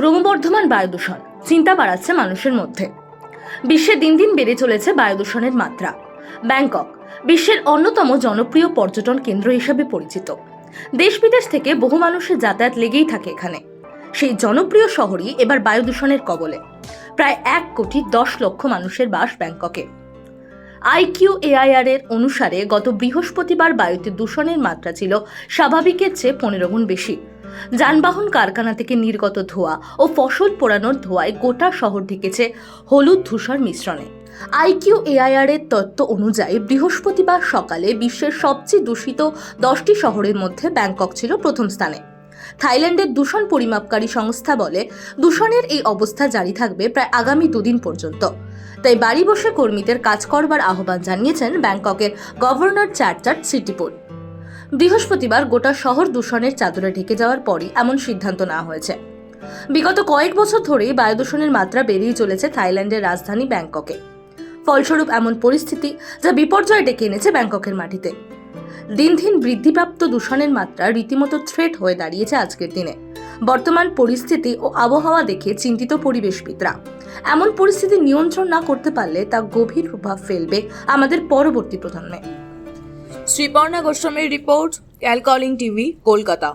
ক্রমবর্ধমান বায়ু দূষণ চিন্তা বাড়াচ্ছে মানুষের মধ্যে। বিশ্বে দিন দিন বেড়ে চলেছে বায়ু দূষণের মাত্রা। ব্যাংকক, বিশ্বের অন্যতম জনপ্রিয় পর্যটন কেন্দ্র হিসেবে পরিচিত। দেশ বিদেশ থেকে বহু মানুষের যাতায়াত লেগেই থাকে এখানে। সেই জনপ্রিয় শহরই এবার বায়ু দূষণের কবলে। প্রায় এক কোটি দশ লক্ষ মানুষের বাস ব্যাংককে। আইকিউ এআইআর এর অনুসারে গত বৃহস্পতিবার বায়ুতে দূষণের মাত্রা ছিল স্বাভাবিকের চেয়ে পনেরো গুণ বেশি। যানবাহন, কারখানা থেকে নির্গত ধোঁয়া ও ফসল পোড়ানোর ধোঁয়ায় গোটা শহর ঢেকেছে হলুদ ধূসর মিশ্রণে। আইকিউ এআইআর এর তথ্য অনুযায়ী বৃহস্পতিবার সকালে বিশ্বের সবচেয়ে দূষিত দশটি শহরের মধ্যে ব্যাংকক ছিল প্রথম স্থানে। থাইল্যান্ডের দূষণ পরিমাপকারী সংস্থা বলে, দূষণের এই অবস্থা জারি থাকবে প্রায় আগামী দুদিন পর্যন্ত। তাই বাড়ি বসে কর্মীদের কাজ করবার আহ্বান জানিয়েছেন ব্যাংককের গভর্নর চার্চার্ড সিটিপুর বৃহস্পতিবার গোটা শহর দূষণের চাদরে ঢেকে যাওয়ার পরই এমন সিদ্ধান্ত নেওয়া হয়েছে। বিগত কয়েক বছর ধরেই বায়ু দূষণের মাত্রা বেড়েই চলেছে থাইল্যান্ডের রাজধানী ব্যাংককে। ফলস্বরূপ এমন পরিস্থিতি যা বিপর্যয় ডেকে এনেছে ব্যাংককের মাটিতে। দিন দিন বৃদ্ধিপ্রাপ্ত দূষণের মাত্রা রীতিমতো থ্রেট হয়ে দাঁড়িয়েছে আজকের দিনে। বর্তমান পরিস্থিতি ও আবহাওয়া দেখে চিন্তিত পরিবেশবিদরা। এমন পরিস্থিতি নিয়ন্ত্রণ না করতে পারলে তা গভীর প্রভাব ফেলবে আমাদের পরবর্তী প্রজন্মে। শ্রীপর্ণা গোস্বামীর রিপোর্ট, ক্যালকলিং টিভি, কলকাতা।